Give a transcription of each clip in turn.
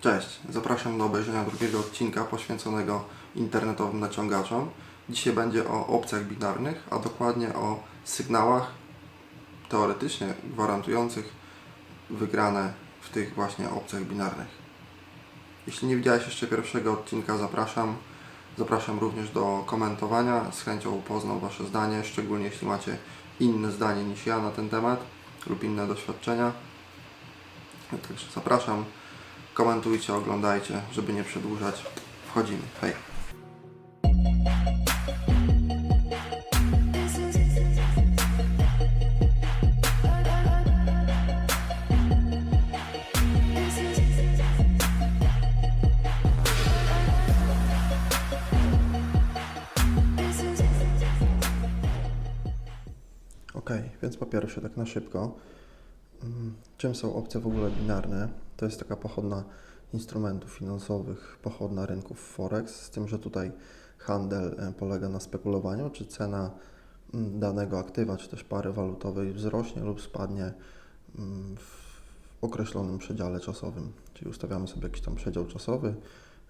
Cześć, zapraszam do obejrzenia drugiego odcinka poświęconego internetowym naciągaczom. Dzisiaj będzie o opcjach binarnych, a dokładnie o sygnałach teoretycznie gwarantujących wygrane w tych właśnie opcjach binarnych. Jeśli nie widziałeś jeszcze pierwszego odcinka, zapraszam. Zapraszam również do komentowania. Z chęcią poznam Wasze zdanie, szczególnie jeśli macie inne zdanie niż ja na ten temat lub inne doświadczenia. Także zapraszam. Komentujcie, oglądajcie, żeby nie przedłużać. Wchodzimy. Hej. Ok, więc po pierwsze, tak na szybko, czym są opcje w ogóle binarne? To jest taka pochodna instrumentów finansowych, pochodna rynków Forex, z tym, że tutaj handel e, polega na spekulowaniu, czy cena mm, danego aktywa, czy też pary walutowej wzrośnie lub spadnie mm, w określonym przedziale czasowym. Czyli ustawiamy sobie jakiś tam przedział czasowy,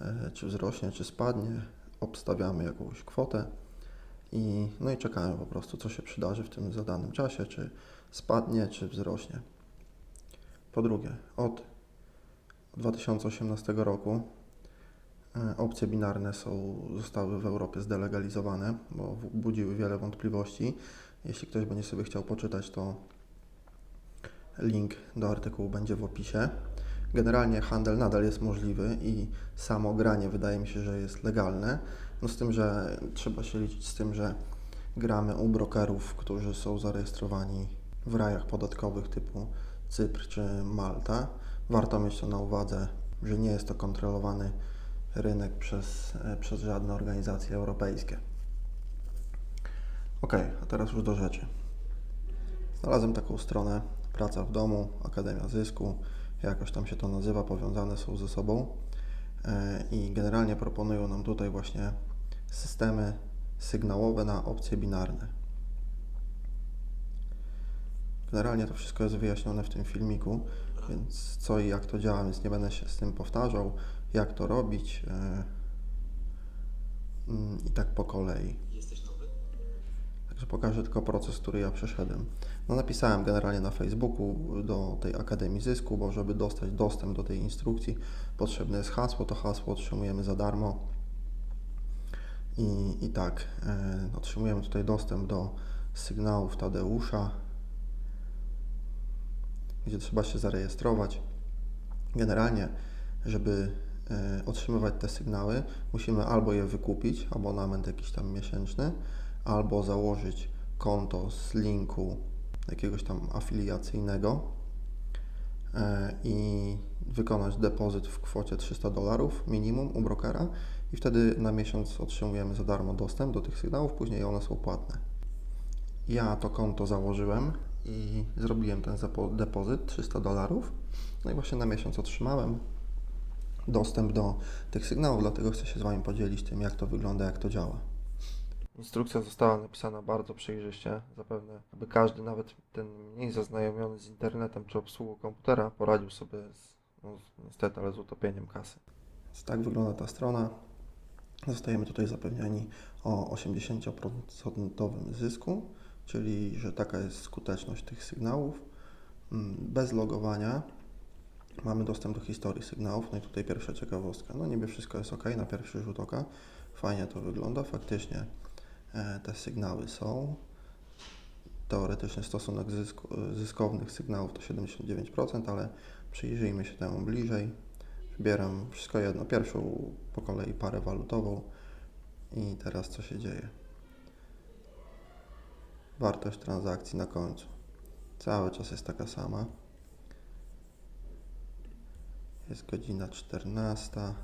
e, czy wzrośnie, czy spadnie, obstawiamy jakąś kwotę i, no i czekamy po prostu, co się przydarzy w tym zadanym czasie, czy spadnie, czy wzrośnie. Po drugie, od 2018 roku e, opcje binarne są, zostały w Europie zdelegalizowane, bo budziły wiele wątpliwości. Jeśli ktoś będzie sobie chciał poczytać, to link do artykułu będzie w opisie. Generalnie handel nadal jest możliwy i samo granie wydaje mi się, że jest legalne. No z tym, że trzeba się liczyć z tym, że gramy u brokerów, którzy są zarejestrowani w rajach podatkowych typu Cypr czy Malta. Warto mieć to na uwadze, że nie jest to kontrolowany rynek przez, e, przez żadne organizacje europejskie. Ok, a teraz już do rzeczy. Znalazłem taką stronę Praca w domu, Akademia Zysku, jakoś tam się to nazywa, powiązane są ze sobą E, i generalnie proponują nam tutaj właśnie systemy sygnałowe na opcje binarne. Generalnie to wszystko jest wyjaśnione w tym filmiku, więc co i jak to działa, więc nie będę się z tym powtarzał, jak to robić e, mm, i tak po kolei. Także pokażę tylko proces, który ja przeszedłem. No napisałem generalnie na Facebooku do tej Akademii Zysku, bo żeby dostać dostęp do tej instrukcji potrzebne jest hasło. To hasło otrzymujemy za darmo. I, i tak, e, otrzymujemy tutaj dostęp do sygnałów Tadeusza, gdzie trzeba się zarejestrować. Generalnie, żeby e, otrzymywać te sygnały, musimy albo je wykupić, abonament jakiś tam miesięczny, albo założyć konto z linku jakiegoś tam afiliacyjnego e, i wykonać depozyt w kwocie 300 dolarów minimum u brokera i wtedy na miesiąc otrzymujemy za darmo dostęp do tych sygnałów, później one są płatne. Ja to konto założyłem i zrobiłem ten depozyt 300 dolarów. No i właśnie na miesiąc otrzymałem dostęp do tych sygnałów, dlatego chcę się z Wami podzielić tym, jak to wygląda, jak to działa. Instrukcja została napisana bardzo przejrzyście, zapewne, aby każdy, nawet ten mniej zaznajomiony z internetem czy obsługą komputera, poradził sobie z, no, niestety, ale z utopieniem kasy. Więc tak wygląda ta strona. Zostajemy tutaj zapewniani o 80% zysku, czyli że taka jest skuteczność tych sygnałów. Mm, Bez logowania mamy dostęp do historii sygnałów. No i tutaj pierwsza ciekawostka. No niby wszystko jest ok na pierwszy rzut oka. Fajnie to wygląda. Faktycznie e, te sygnały są. Teoretycznie stosunek zysku, zyskownych sygnałów to 79%, ale przyjrzyjmy się temu bliżej. Wybieram wszystko jedno, pierwszą po kolei parę walutową i teraz co się dzieje. Wartość transakcji na końcu. Cały czas jest taka sama. Jest godzina 14,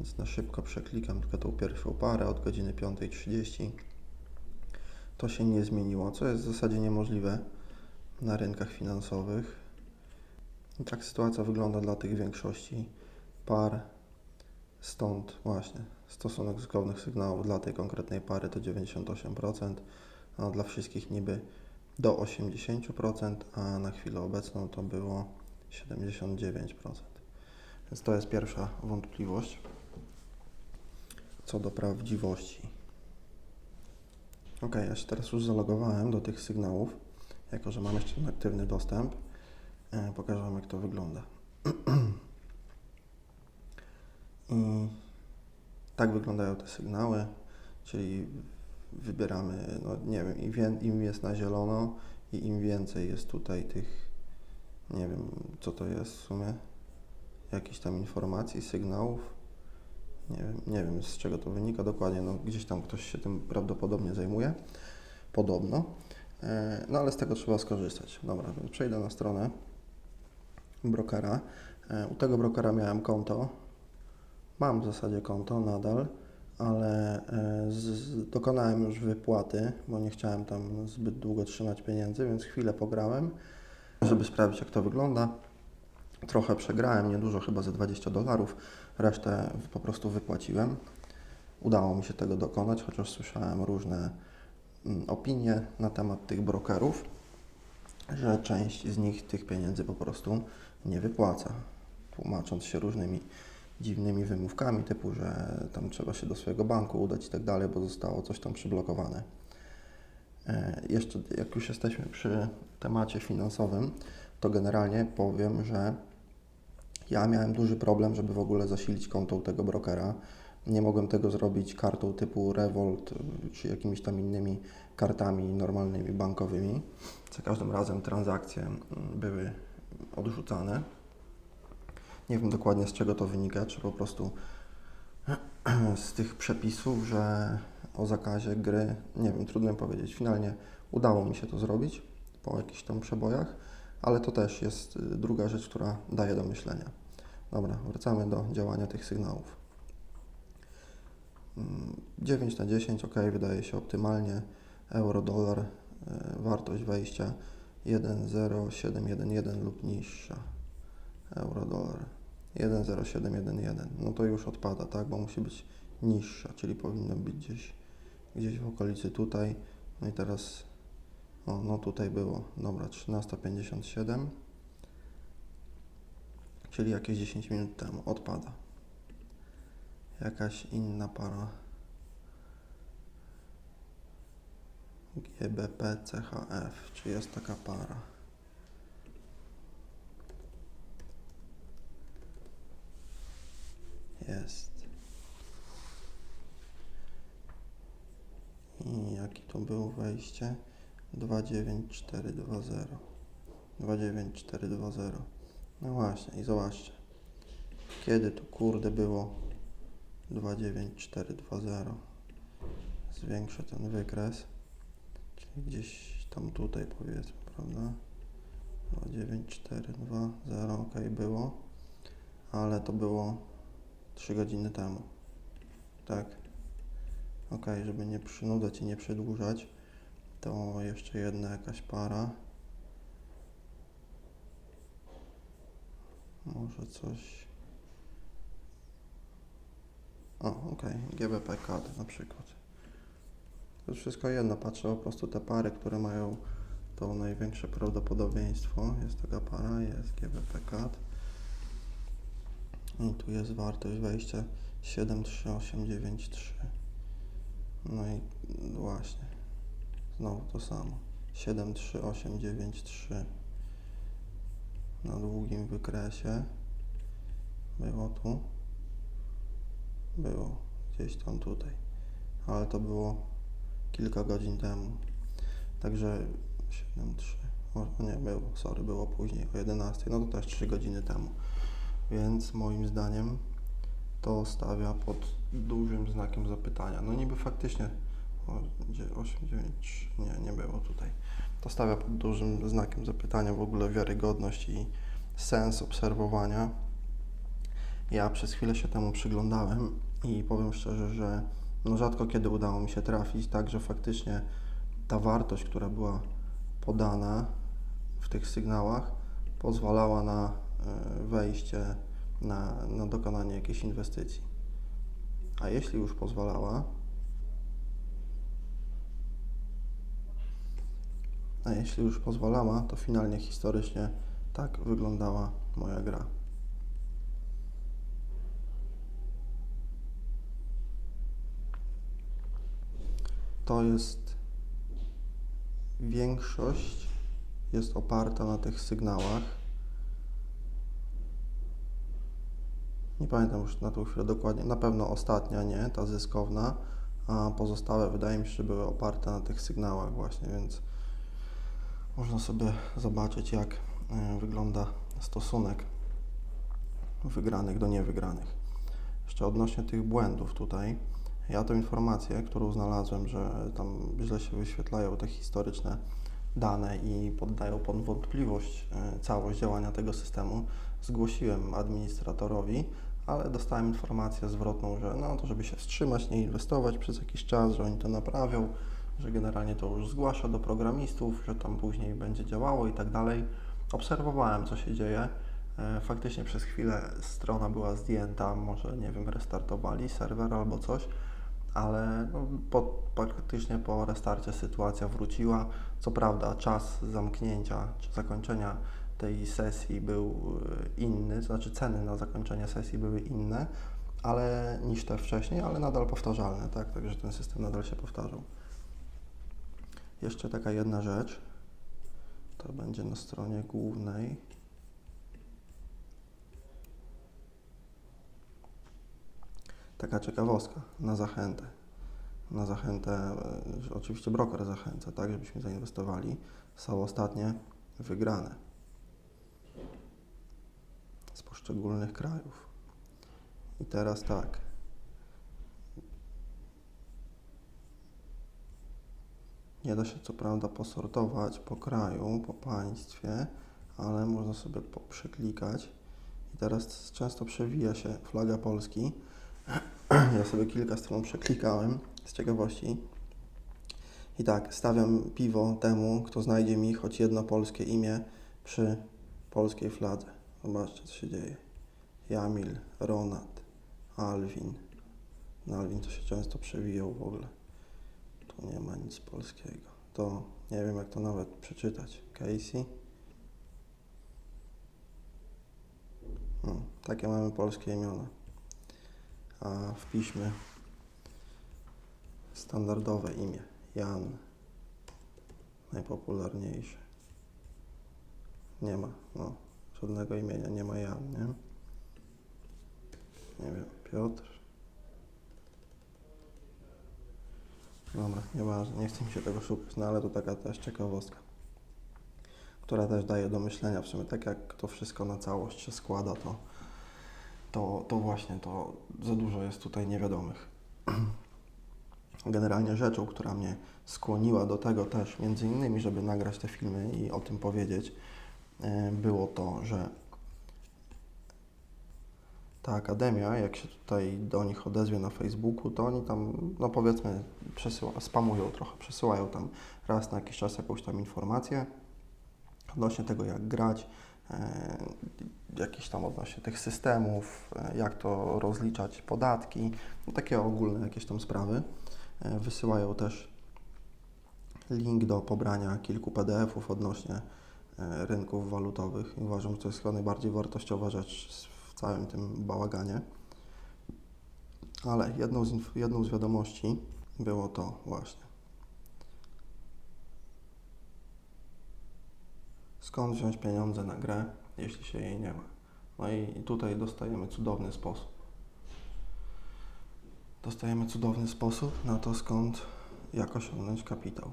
więc na szybko przeklikam tylko tą pierwszą parę od godziny 5.30. To się nie zmieniło, co jest w zasadzie niemożliwe na rynkach finansowych. I tak sytuacja wygląda dla tych większości par. Stąd właśnie stosunek zgodnych sygnałów dla tej konkretnej pary to 98%, a dla wszystkich niby do 80%, a na chwilę obecną to było 79%. Więc to jest pierwsza wątpliwość co do prawdziwości. Ok, ja się teraz już zalogowałem do tych sygnałów, jako że mam jeszcze ten aktywny dostęp. E, pokażę Wam, jak to wygląda. I tak wyglądają te sygnały, czyli wybieramy, no nie wiem, im, im jest na zielono i im więcej jest tutaj tych, nie wiem, co to jest w sumie, jakichś tam informacji, sygnałów. Nie wiem, nie wiem z czego to wynika dokładnie, no gdzieś tam ktoś się tym prawdopodobnie zajmuje, podobno. E, No ale z tego trzeba skorzystać. Dobra, więc przejdę na stronę brokera. E, U tego brokera miałem konto. Mam w zasadzie konto nadal, ale e, z, dokonałem już wypłaty, bo nie chciałem tam zbyt długo trzymać pieniędzy, więc chwilę pograłem, żeby sprawdzić jak to wygląda. Trochę przegrałem, niedużo, chyba ze 20 dolarów, resztę po prostu wypłaciłem. Udało mi się tego dokonać, chociaż słyszałem różne mm, opinie na temat tych brokerów, że część z nich tych pieniędzy po prostu nie wypłaca, tłumacząc się różnymi dziwnymi wymówkami, typu, że tam trzeba się do swojego banku udać i tak dalej, bo zostało coś tam przyblokowane. E, Jeszcze jak już jesteśmy przy temacie finansowym, to generalnie powiem, że ja miałem duży problem, żeby w ogóle zasilić konto tego brokera. Nie mogłem tego zrobić kartą typu Revolt y, czy jakimiś tam innymi kartami normalnymi bankowymi. Za każdym razem transakcje mm, były odrzucane. Nie wiem dokładnie z czego to wynika, czy po prostu z tych przepisów, że o zakazie gry, nie wiem, trudno powiedzieć. Finalnie udało mi się to zrobić po jakichś tam przebojach, ale to też jest y, druga rzecz, która daje do myślenia. Dobra, wracamy do działania tych sygnałów. Mm, 9 na 10, ok, wydaje się optymalnie. Euro, dolar, y, wartość wejścia 1,0711 lub niższa. Euro, dolar 1,0711. No to już odpada, tak, bo musi być niższa, czyli powinno być gdzieś, gdzieś w okolicy tutaj. No i teraz, o, no tutaj było, dobra, 13,57 czyli jakieś 10 minut temu, odpada. Jakaś inna para GBP CHF, czy jest taka para? Jest. I jaki to było wejście? 29420. 29420. No właśnie, i zobaczcie. Kiedy tu kurde było 29420. Zwiększę ten wykres. Czyli gdzieś tam tutaj powiedzmy, prawda? 29420, ok było. Ale to było 3 godziny temu. Tak. Ok, żeby nie przynudzać i nie przedłużać, to jeszcze jedna jakaś para. Może coś. O, ok, GBP CAD na przykład. To jest wszystko jedno, patrzę po prostu te pary, które mają to największe prawdopodobieństwo. Jest taka para, jest GBP CAD. I tu jest wartość wejścia 73893. No i właśnie. Znowu to samo. 73893 na długim wykresie. Było tu. Było gdzieś tam tutaj. Ale to było kilka godzin temu. Także 7.3. O nie, było, sorry, było później o 11. No to też 3 godziny temu. Więc moim zdaniem to stawia pod dużym znakiem zapytania. No niby faktycznie o, gdzie 8, 9, 3, nie, nie było tutaj. To stawia pod dużym znakiem zapytania w ogóle wiarygodność i sens obserwowania. Ja przez chwilę się temu przyglądałem i powiem szczerze, że no rzadko kiedy udało mi się trafić, tak że faktycznie ta wartość, która była podana w tych sygnałach, pozwalała na e, wejście, na, na dokonanie jakiejś inwestycji. A jeśli już pozwalała, a jeśli już pozwalała, to finalnie historycznie tak wyglądała moja gra. To jest większość jest oparta na tych sygnałach Nie pamiętam już na tą chwilę dokładnie. Na pewno ostatnia nie, ta zyskowna, a pozostałe wydaje mi się, że były oparte na tych sygnałach właśnie, więc można sobie zobaczyć, jak e, wygląda stosunek wygranych do niewygranych. Jeszcze odnośnie tych błędów tutaj, ja tę informację, którą znalazłem, że tam źle się wyświetlają te historyczne dane i poddają pod wątpliwość e, całość działania tego systemu, zgłosiłem administratorowi, ale dostałem informację zwrotną, że no to żeby się wstrzymać, nie inwestować przez jakiś czas, że oni to naprawią, że generalnie to już zgłasza do programistów, że tam później będzie działało i tak dalej. Obserwowałem, co się dzieje. E, Faktycznie przez chwilę strona była zdjęta, może nie wiem, restartowali serwer albo coś, ale no, po, praktycznie po restarcie sytuacja wróciła. Co prawda, czas zamknięcia czy zakończenia tej sesji był e, inny, to znaczy ceny na zakończenie sesji były inne, ale niż te wcześniej, ale nadal powtarzalne, tak? Także ten system nadal się powtarzał. Jeszcze taka jedna rzecz. To będzie na stronie głównej. Taka ciekawostka na zachętę. Na zachętę, e, oczywiście broker zachęca, tak, żebyśmy zainwestowali. Są ostatnie wygrane z poszczególnych krajów. I teraz tak. Nie da się co prawda posortować po kraju, po państwie, ale można sobie przeklikać. I teraz często przewija się flaga Polski. Ja sobie kilka stron przeklikałem z ciekawości. I tak, stawiam piwo temu, kto znajdzie mi choć jedno polskie imię przy polskiej fladze. Zobaczcie, co się dzieje. Jamil, Ronat, Alwin. No Alwin to się często przewijał w ogóle. Tu nie ma nic polskiego. To nie wiem, jak to nawet przeczytać. Casey. Hmm, takie mamy polskie imiona. A w piśmie standardowe imię. Jan. Najpopularniejsze. Nie ma, no, żadnego imienia, nie ma Jan, nie? Nie wiem, Piotr. Dobra, nieważne, nie chcę mi się tego szukać, no ale to taka też ciekawostka, która też daje do myślenia w sumie, tak jak to wszystko na całość się składa, to, to, to właśnie to za dużo jest tutaj niewiadomych. Generalnie rzeczą, która mnie skłoniła do tego też, między innymi, żeby nagrać te filmy i o tym powiedzieć, było to, że ta akademia, jak się tutaj do nich odezwie na Facebooku, to oni tam, no powiedzmy, przesyła, spamują trochę, przesyłają tam raz na jakiś czas jakąś tam informację odnośnie tego, jak grać, e, jakieś tam odnośnie tych systemów, e, jak to rozliczać podatki, no takie ogólne jakieś tam sprawy. E, Wysyłają też link do pobrania kilku PDF-ów odnośnie e, rynków walutowych. I uważam, że to jest chyba najbardziej wartościowa rzecz w całym tym bałaganie. Ale jedną z, jedną z wiadomości było to właśnie. Skąd wziąć pieniądze na grę, jeśli się jej nie ma? No i tutaj dostajemy cudowny sposób. Dostajemy cudowny sposób na to, skąd, jak osiągnąć kapitał.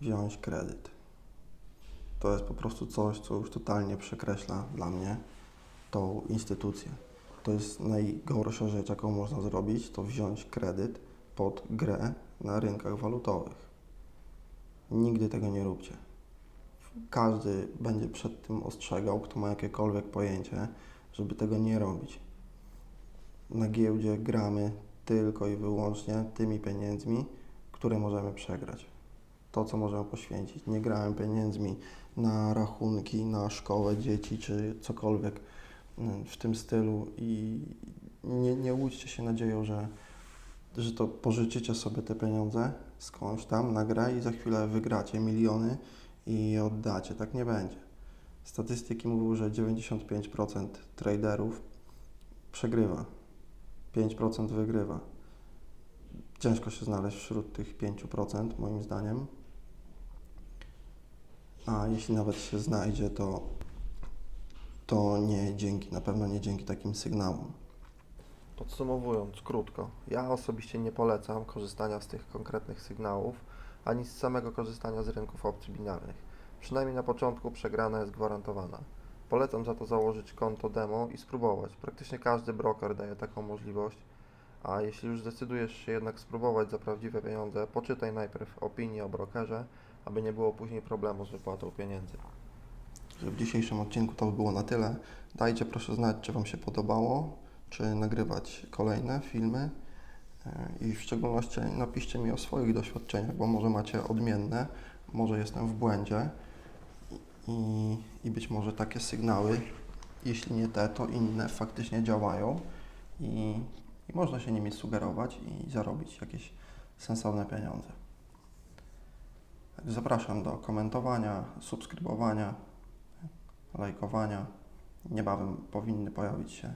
Wziąć kredyt. To jest po prostu coś, co już totalnie przekreśla dla mnie tą instytucję. To jest najgorsza rzecz, jaką można zrobić, to wziąć kredyt pod grę na rynkach walutowych. Nigdy tego nie róbcie. Każdy będzie przed tym ostrzegał, kto ma jakiekolwiek pojęcie, żeby tego nie robić. Na giełdzie gramy tylko i wyłącznie tymi pieniędzmi, które możemy przegrać. To, co możemy poświęcić. Nie grałem pieniędzmi na rachunki, na szkołę dzieci czy cokolwiek mm, w tym stylu i nie, nie łudźcie się nadzieją, że, że to pożyczycie sobie te pieniądze skądś tam na grę i za chwilę wygracie miliony i oddacie. Tak nie będzie. Statystyki mówią, że 95% traderów przegrywa, 5% wygrywa. ciężko się znaleźć wśród tych 5%, moim zdaniem. A jeśli nawet się znajdzie, to, to nie dzięki, na pewno nie dzięki takim sygnałom. Podsumowując krótko, ja osobiście nie polecam korzystania z tych konkretnych sygnałów, ani z samego korzystania z rynków opcji binarnych. Przynajmniej na początku przegrana jest gwarantowana. Polecam za to założyć konto demo i spróbować. Praktycznie każdy broker daje taką możliwość, a jeśli już zdecydujesz się jednak spróbować za prawdziwe pieniądze, poczytaj najpierw opinię o brokerze, aby nie było później problemu z wypłatą pieniędzy. w dzisiejszym odcinku to by było na tyle. Dajcie proszę znać, czy Wam się podobało, czy nagrywać kolejne filmy E, i w szczególności napiszcie mi o swoich doświadczeniach, bo może macie odmienne, może jestem w błędzie i, i być może takie sygnały, jeśli nie te, to inne faktycznie działają i, i można się nimi sugerować i zarobić jakieś sensowne pieniądze. Zapraszam do komentowania, subskrybowania, lajkowania. Niebawem powinny pojawić się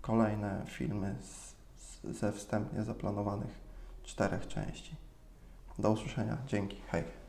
kolejne filmy z, z, ze wstępnie zaplanowanych czterech części. Do usłyszenia. Dzięki. Hej.